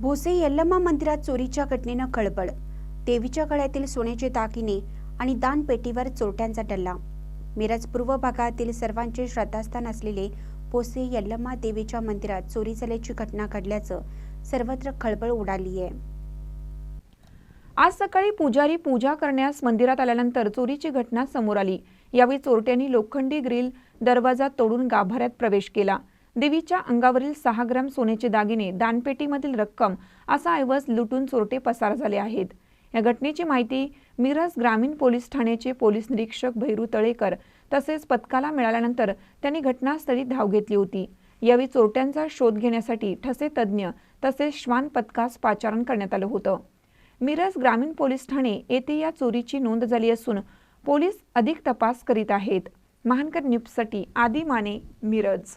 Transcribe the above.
भोसे यल्लम्मा मंदिरात चोरीच्या घटनेनं खळबळ. देवीच्या गळ्यातील सोन्याचे दागिने आणि दानपेटीवर चोरट्यांचा डल्ला मिरज पूर्व भागातील सर्वांचे श्रद्धास्थान असलेले भोसे यल्लम्मा देवीच्या मंदिरात चोरी झाल्याची घटना घडल्याचं सर्वत्र खळबळ उडाली आहे आज सकाळी पुजारी पूजा करण्यास मंदिरात आल्यानंतर चोरीची घटना समोर आली. यावेळी चोरट्यांनी लोखंडी ग्रिल दरवाजा तोडून गाभाऱ्यात प्रवेश केला. देवीच्या अंगावरील सहा ग्राम सोन्याचे दागिने दानपेटीमधील रक्कम असा ऐवज लुटून चोरटे पसार झाले आहेत. या घटनेची माहिती मिरज ग्रामीण पोलीस ठाण्याचे पोलीस निरीक्षक भैरू तळेकर तसेच पथकाला मिळाल्यानंतर त्यांनी घटनास्थळी धाव घेतली होती. यावेळी चोरट्यांचा शोध घेण्यासाठी ठसे तज्ज्ञ तसेच श्वान पथकास पाचारण करण्यात आलं होतं. मिरज ग्रामीण पोलीस ठाणे येथे या चोरीची नोंद झाली असून पोलीस अधिक तपास करीत आहेत. महानकर न्यूजसाठी आदी माने मिरज.